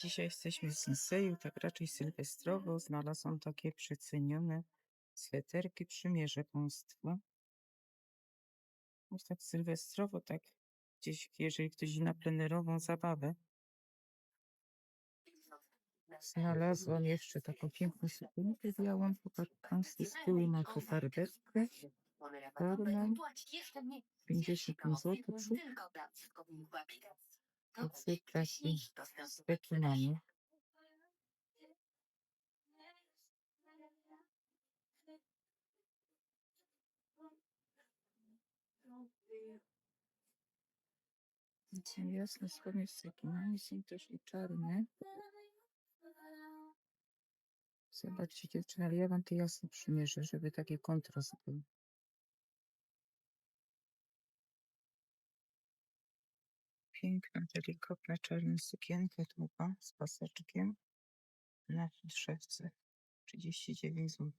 Dzisiaj jesteśmy w Senseju, tak raczej sylwestrowo. Znalazłam takie przecenione sweterki. Przymierzę Państwu. Już tak sylwestrowo, tak gdzieś, jeżeli ktoś na plenerową zabawę. Znalazłam jeszcze taką piękną sukienkę białą. Popatrz Państwu, z tyłu ma farbetkę. Czarną. 55 zł. Taki z betonami. Są jasne spodnie z cekinami, są też i czarne. Zobaczcie dziewczyny, ale ja wam to jasno przymierzę, żeby taki kontrast był. Piękna, delikatna czarna sukienka długa z paseczkiem na drzewce. 39 zł.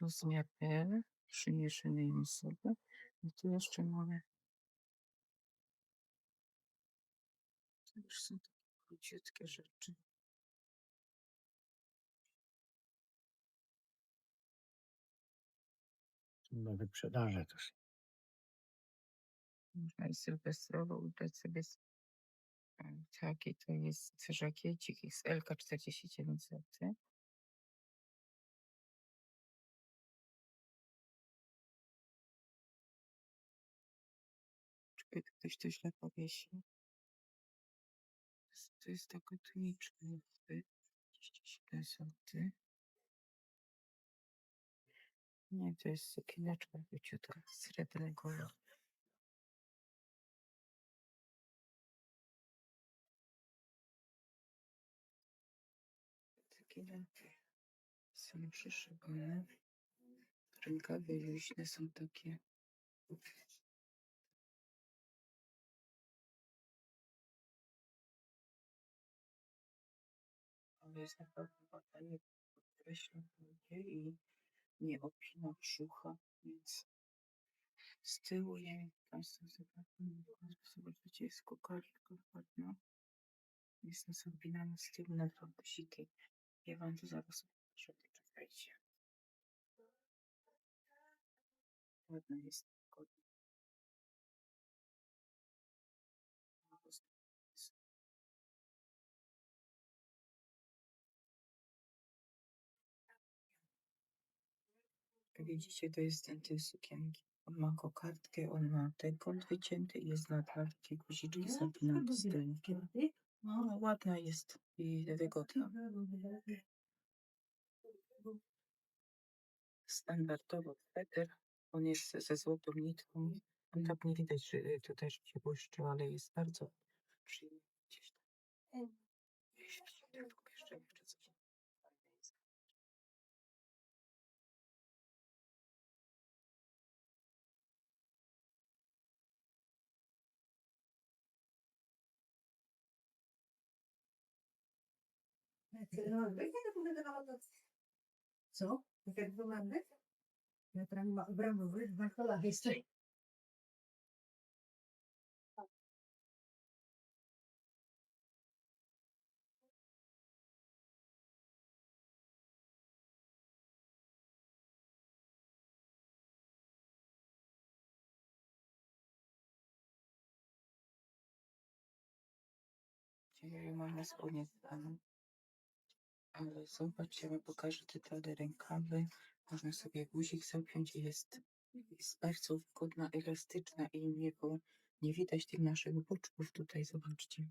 Rozmiar L, przymierzonej osoby. I tu jeszcze mamy to już są takie króciutkie rzeczy. Na wyprzedaże są. Można i sylwestrowo ubrać sobie e, taki to jest żakiecik XL 49 zł. Czy ktoś to źle powiesił? To jest- taka tuniczka jakby 37 zł. Nie, to jest sukieneczka króciutka, srebrny kolor. Sukienki są przyszywane. Rękawy luźne są takie. Ale jest naprawdę ładnie podkreśla nogi i nie opina brzucha, więc z tyłu wiem, Państwo zobaczycie, jest kokardka ładna. Jest nasabinana z tyłu na dwa guziki. Ja Wam to zaraz pokażę, poczekajcie. Ładna jest ładna. Jak widzicie, to jest ten tył sukienki. On ma kokardkę, on ma dekont wycięty i jest nadal takie guziczki zapinane z tyłu. No, ładna jest i wygodna. Standardowo sweter. On jest ze złotą nitką. On tak nie widać, że y, tutaj że się błyszczy, ale jest bardzo przyjemny. Gdzieś tam. Jeśli się tak Co? Jak wygląda? Ja tam bramowy, dwa kola jeszcze. Ale zobaczcie, ja pokażę detale rękawy. Można sobie guzik zapiąć jest, jest bardzo wygodna, elastyczna i nie, nie widać tych naszych boczków tutaj, zobaczcie.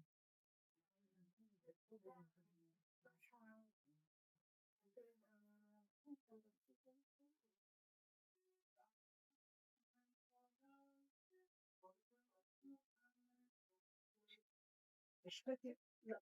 Świetnie. No,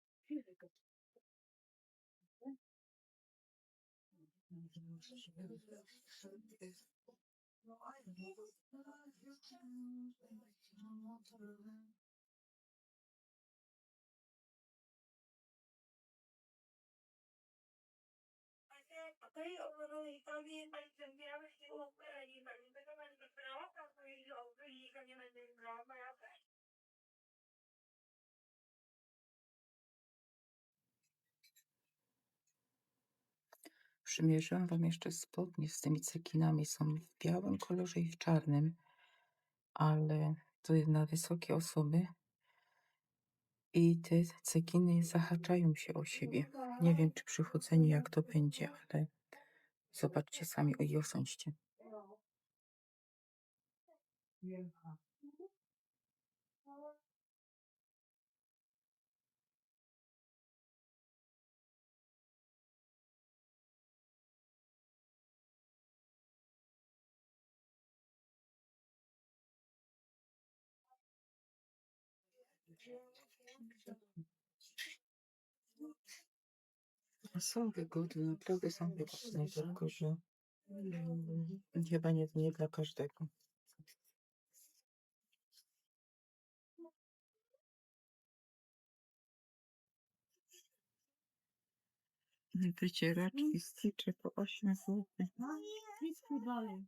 I said, I think I'm really, I mean, I can be everything, I need to be. Przymierzyłam wam jeszcze spodnie z tymi cekinami. Są w białym kolorze i w czarnym, ale to jest na wysokie osoby. I te cekiny zahaczają się o siebie. Nie wiem, czy przy chodzeniu jak to będzie, ale zobaczcie sami i osądźcie. Są wygodne, naprawdę są wygodne, tylko że mm, chyba nie, nie dla każdego. Wycieraczki stycze po 8 zł. Nic tu dalej.